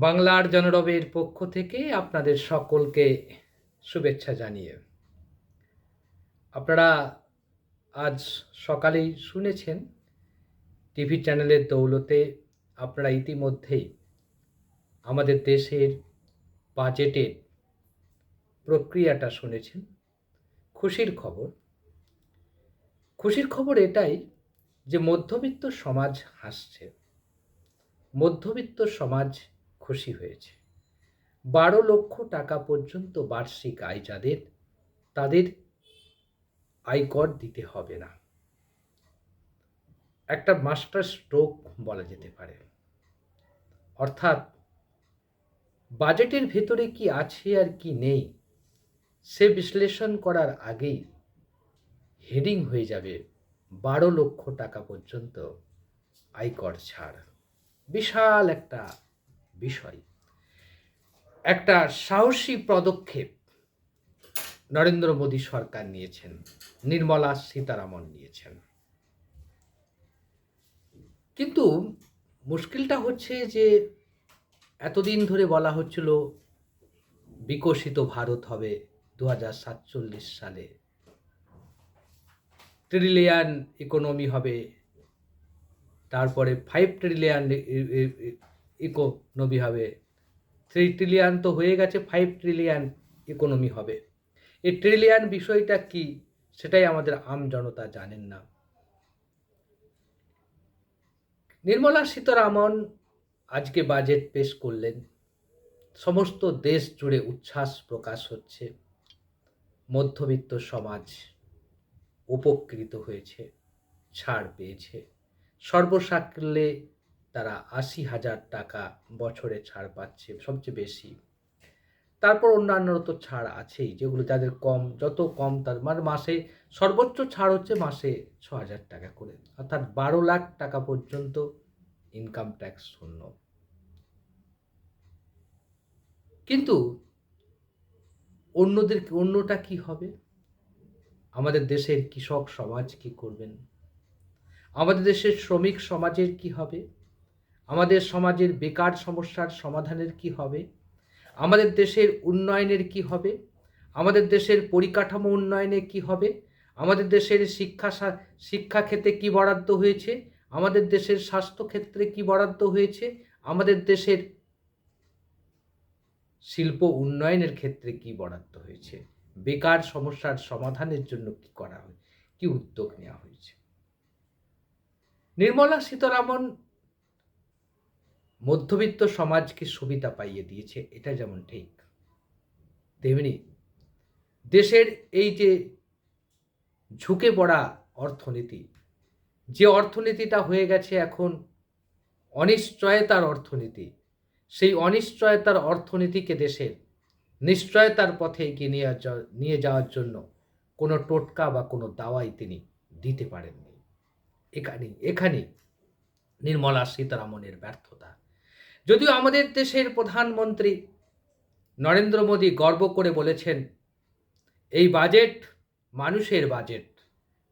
বাংলার জনরবের পক্ষ থেকে আপনাদের সকলকে শুভেচ্ছা জানিয়ে। আপনারা আজ সকালেই শুনেছেন, টিভি চ্যানেলের দৌলতে আপনারা ইতিমধ্যেই আমাদের দেশের বাজেটের প্রক্রিয়াটা শুনেছেন। খুশির খবর। খুশির খবর এটাই যে মধ্যবিত্ত সমাজ হাসছে। মধ্যবিত্ত সমাজ খুশি হয়েছে। বারো লক্ষ টাকা পর্যন্ত বার্ষিক আয় যাদের, তাদের আয়কর দিতে হবে না। একটা মাস্টার স্ট্রোক বলা যেতে পারে। অর্থাৎ বাজেটের ভেতরে কি আছে আর কি নেই, সে বিশ্লেষণ করার আগেই হেডিং হয়ে যাবে বারো লক্ষ টাকা পর্যন্ত আয়কর ছাড়। বিশাল একটা বিষয়। একটা সাহসী পদক্ষেপ নরেন্দ্র মোদী সরকার নিয়েছেন, নির্মলা সীতারামন নিয়েছেন। কিন্তু মুশকিলটা হচ্ছে যে এতদিন ধরে বলা হচ্ছিল বিকশিত ভারত হবে দু সাতচল্লিশ সালে। ট্রিলিয়ান ইকোনমি হবে, তারপরে ফাইভ ট্রিলিয়ান ইকোনমি হবে। থ্রি ট্রিলিয়ান তো হয়ে গেছে ফাইভ ট্রিলিয়ান ইকোনমি হবে। এই ট্রিলিয়ান বিষয়টা কি, সেটাই আমাদের আম জনতা জানেন না। নির্মলা সীতারামন আজকে বাজেট পেশ করলেন। সমস্ত দেশ জুড়ে উচ্ছ্বাস প্রকাশ হচ্ছে। মধ্যবিত্ত সমাজ উপকৃত হয়েছে, ছাড় পেয়েছে। সর্বসাকল্যে তারা আশি হাজার টাকা বছরে ছাড় পাচ্ছে, সবচেয়ে বেশি। তারপর অন্যান্য তো ছাড় আছেই, যেগুলো যাদের কম, যত কম তার মানে মাসে সর্বোচ্চ ছাড় হচ্ছে মাসে ছ হাজার টাকা করে। অর্থাৎ বারো লাখ টাকা পর্যন্ত ইনকাম ট্যাক্স শূন্য। কিন্তু অন্যদের অন্যটা কি হবে? আমাদের দেশের কৃষক সমাজ কি করবেন? আমাদের দেশের শ্রমিক সমাজের কি হবে? আমাদের সমাজের বেকার সমস্যার সমাধানের কি হবে? আমাদের দেশের উন্নয়নের কি হবে? আমাদের দেশের পরিকাঠামো উন্নয়নে কি হবে? আমাদের দেশের শিক্ষা শিক্ষা ক্ষেত্রে কি বরাদ্দ হয়েছে? আমাদের দেশের স্বাস্থ্য ক্ষেত্রে কি বরাদ্দ হয়েছে? আমাদের দেশের শিল্প উন্নয়নের ক্ষেত্রে কি বরাদ্দ হয়েছে? বেকার সমস্যার সমাধানের জন্য কি করা হয়? কি উদ্যোগ নেওয়া হয়েছে? নির্মলা সীতারামন মধ্যবিত্ত সমাজকে সুবিধা পাইয়ে দিয়েছে, এটা যেমন ঠিক। তেমনি দেশের এই যে ঝুঁকে পড়া অর্থনীতি, যে অর্থনীতিটা হয়ে গেছে এখন অনিশ্চয়তার অর্থনীতি, সেই অনিশ্চয়তার অর্থনীতিকে দেশের নিশ্চয়তার পথে এগিয়ে নিয়ে নিয়ে যাওয়ার জন্য কোনো টোটকা বা কোনো দাওয়াই তিনি দিতে পারেননি। এখানে এখানে নির্মলা সীতারামনের ব্যর্থতা। যদিও আমাদের দেশের প্রধানমন্ত্রী নরেন্দ্র মোদী গর্ব করে বলেছেন, এই বাজেট মানুষের বাজেট,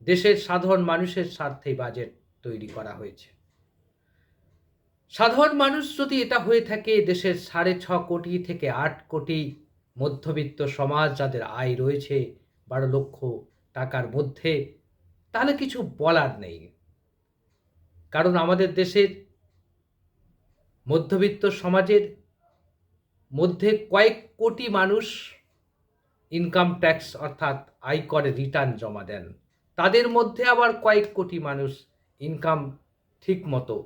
দেশের সাধারণ মানুষের স্বার্থে বাজেট তৈরি করা হয়েছে। সাধারণ মানুষ যদি এটা হয়ে থাকে, দেশের সাড়ে ছ কোটি থেকে আট কোটি মধ্যবিত্ত সমাজ যাদের আয় রয়েছে বারো লক্ষ টাকার মধ্যে, তাহলে কিছু বলার নেই। কারণ আমাদের দেশের মধ্যবিত্ত সমাজের মধ্যে কয়েক কোটি মানুষ ইনকাম ট্যাক্স অর্থাৎ আয়করে রিটার্ন জমা দেন। তাদের মধ্যে আবার কয়েক কোটি মানুষ ইনকাম ঠিক মতো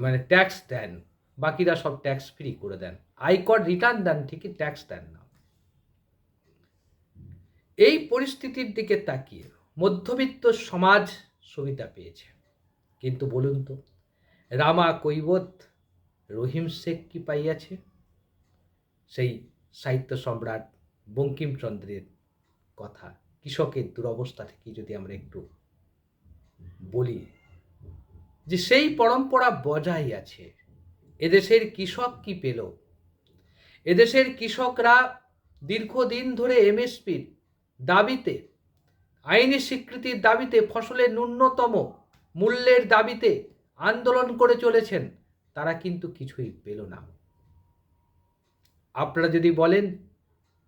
মানে ট্যাক্স দেন, বাকিরা সব ট্যাক্স ফ্রি করে দেন। আয়কর রিটার্ন দেন ঠিকই ট্যাক্স দেন না। এই পরিস্থিতির দিকে তাকিয়ে মধ্যবিত্ত সমাজ সুবিধা পেয়েছে। কিন্তু বলুন তো, রামা কৈবত রহিম শেখ কি পাইয়াছে? সেই সাহিত্য সম্রাট বঙ্কিমচন্দ্রের কথা। কৃষকের দুরবস্থা থেকে যদি আমরা একটু বলি যে সেই পরম্পরা বজায় আছে, এদেশের কৃষক কি পেল? এদেশের কৃষকরা দীর্ঘদিন ধরে এমএসপির দাবিতে, আইনি স্বীকৃতির দাবিতে ফসলের ন্যূনতম মূল্যের দাবিতে আন্দোলন করে চলেছেন। তারা কিন্তু কিছুই পেল না। আপনারা যদি বলেন,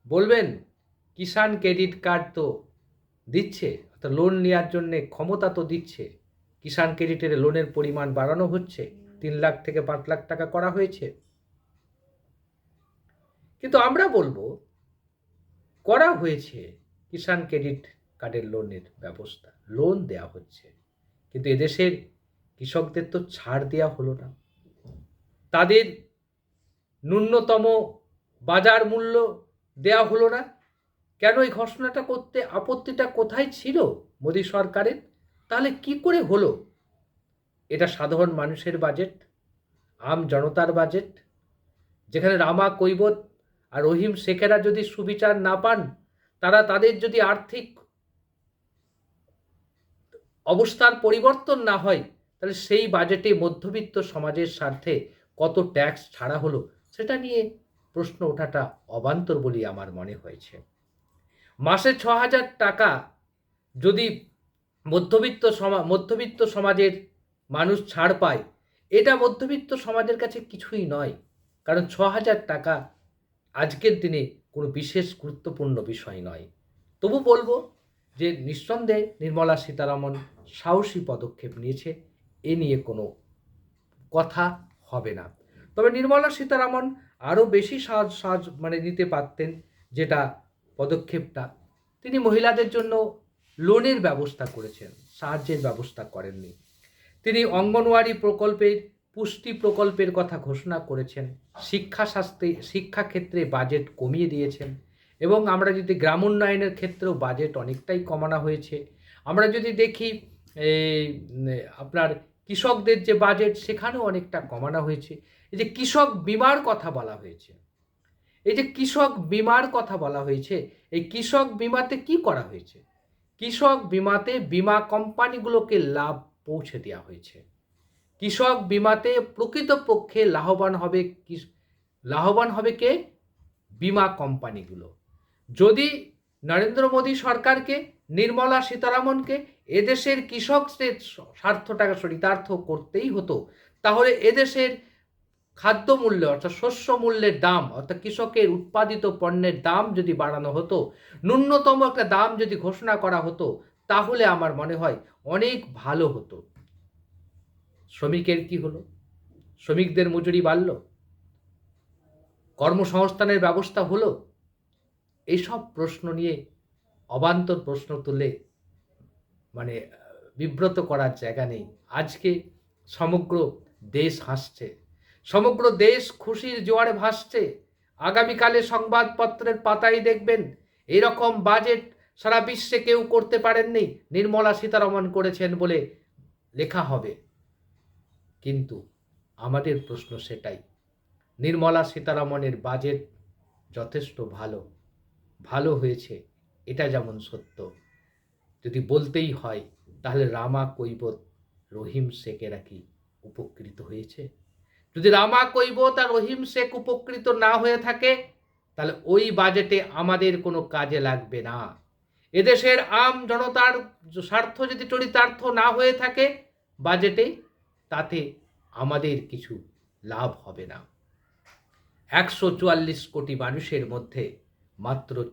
বলবেন, কিষাণ ক্রেডিট কার্ড তো দিচ্ছে, অর্থাৎ লোন নেওয়ার জন্যে ক্ষমতা তো দিচ্ছে, কিষাণ ক্রেডিটের লোনের পরিমাণ বাড়ানো হচ্ছে, তিন লাখ থেকে পাঁচ লাখ টাকা করা হয়েছে। কিন্তু আমরা বলব, করা হয়েছে কিষাণ ক্রেডিট কার্ডের লোনের ব্যবস্থা লোন দেয়া হচ্ছে। কিন্তু এদেশের কৃষকদের তো ছাড় দেওয়া হলো না। তাদের ন্যূনতম বাজার মূল্য দেয়া হলো না। কেন এই ঘোষণাটা করতে, আপত্তিটা কোথায় ছিল মোদী সরকারের? তাহলে কি করে হলো? এটা সাধারণ মানুষের বাজেট আম জনতার বাজেট যেখানে রামা কৈবত আর রহিম শেখেরা যদি সুবিচার না পান, তারা তাদের যদি আর্থিক অবস্থার পরিবর্তন না হয়, তাহলে সেই বাজেটে মধ্যবিত্ত সমাজের স্বার্থে কত ট্যাক্স ছাড়া হলো, সেটা নিয়ে প্রশ্ন ওঠাটা অবান্তর বলি আমার মনে হয়েছে। মাসে ছ হাজার টাকা যদি মধ্যবিত্ত সমা, মধ্যবিত্ত সমাজের মানুষ ছাড় পায়, এটা মধ্যবিত্ত সমাজের কাছে কিছুই নয়, কারণ ছ হাজার টাকা আজকের দিনে কোনো বিশেষ গুরুত্বপূর্ণ বিষয় নয়। তবু বলব যে নিঃসন্দেহে নির্মলা সীতারামন সাহসী পদক্ষেপ নিয়েছে, এ নিয়ে কোনো কথা হবে না। তবে নির্মলা সীতারামন আরও বেশি সাহায্য সাহায্য মানে নিতে পারতেন যেটা পদক্ষেপটা। তিনি মহিলাদের জন্য লোনের ব্যবস্থা করেছেন, সাহায্যের ব্যবস্থা করেননি। তিনি অঙ্গনওয়াড়ি প্রকল্পের, পুষ্টি প্রকল্পের কথা ঘোষণা করেছেন, শিক্ষা শাস্ত্রে শিক্ষাক্ষেত্রে বাজেট কমিয়ে দিয়েছেন এবং আমরা যদি গ্রাম উন্নয়নের ক্ষেত্রেও বাজেট অনেকটাই কমানো হয়েছে, আমরা যদি দেখি আপনার কৃষকদের যে বাজেট সেখানেও অনেকটা কমানো হয়েছে। এই যে কৃষক বিমার কথা বলা হয়েছে, এই যে কৃষক বিমার কথা বলা হয়েছে, এই কৃষক বিমাতে কি করা হয়েছে? কৃষক বিমাতে বিমা কোম্পানিগুলোকে লাভ পৌঁছে দেওয়া হয়েছে। কৃষক বিমাতে প্রকৃতপক্ষে লাভবান হবে লাভবান হবে কে? বিমা কোম্পানিগুলো। যদি নরেন্দ্র মোদী সরকারকে নির্মলা সীতারামনকে এদেশের কৃষকদের স্বার্থটাকে চরিতার্থ করতেই হতো। তাহলে এদেশের খাদ্য মূল্য অর্থাৎ শস্য মূল্যের দাম অর্থাৎ কৃষকের উৎপাদিত পণ্যের দাম যদি বাড়ানো হতো, ন্যূনতম একটা দাম যদি ঘোষণা করা হতো, তাহলে আমার মনে হয় অনেক ভালো হতো। শ্রমিকের কি হলো? শ্রমিকদের মজুরি বাড়ল? কর্মসংস্থানের ব্যবস্থা হলো? এইসব প্রশ্ন নিয়ে অবান্তর প্রশ্ন তুলে মানে বিব্রত করার জায়গা নেই। আজকে সমগ্র দেশ হাসছে। সমগ্র দেশ খুশির জোয়ারে ভাসছে। আগামীকালে সংবাদপত্রের পাতায় দেখবেন, এরকম বাজেট সারা বিশ্বে কেউ করতে পারেননি, নির্মলা সীতারমন করেছেন বলে লেখা হবে। কিন্তু আমাদের প্রশ্ন সেটাই, নির্মলা সীতারামনের বাজেট যথেষ্ট ভালো ভালো হয়েছে। এটা যেমন সত্য। যদি বলতেই হয়, তাহলে রামা কৈবত রহিম শেখেরা কি উপকৃত হয়েছে? যদি রামা কৈবত আর রহিম শেখ উপকৃত না হয়ে থাকে, তাহলে ওই বাজেটে আমাদের কোনো কাজে লাগবে না। এদেশের আম জনতার স্বার্থ যদি চরিতার্থ না হয়ে থাকে বাজেটে, তাতে আমাদের কিছু লাভ হবে না। একশো চুয়াল্লিশ কোটি মানুষের মধ্যে মাত্র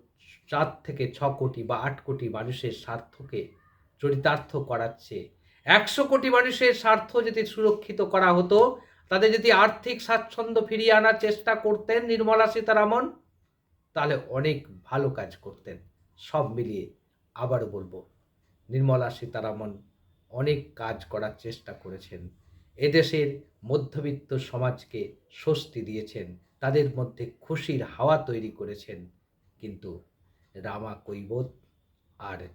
চার থেকে ছ কোটি বা আট কোটি মানুষের স্বার্থকে চরিতার্থ করাচ্ছে। একশো কোটি মানুষের স্বার্থ যদি সুরক্ষিত করা হতো তাদের যদি আর্থিক স্বাচ্ছন্দ্য ফিরিয়ে আনার চেষ্টা করতেন নির্মলা সীতারামন, তাহলে অনেক ভালো কাজ করতেন। সব মিলিয়ে আবারও বলব, নির্মলা সীতারামন অনেক কাজ করার চেষ্টা করেছেন। এদেশের মধ্যবিত্ত সমাজকে স্বস্তি দিয়েছেন, তাদের মধ্যে খুশির হাওয়া তৈরি করেছেন। কিন্তু রামা কৈবত আর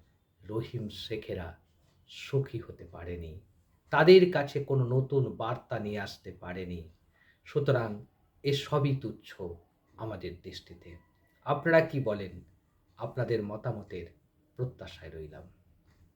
রহিম শেখেরা সুখী হতে পারেনি। তাদের কাছে কোনো নতুন বার্তা নিয়ে আসতে পারেনি। সুতরাং এসবই সবই তুচ্ছ আমাদের দৃষ্টিতে। আপনারা কি বলেন? আপনাদের মতামতের প্রত্যাশায় রইলাম।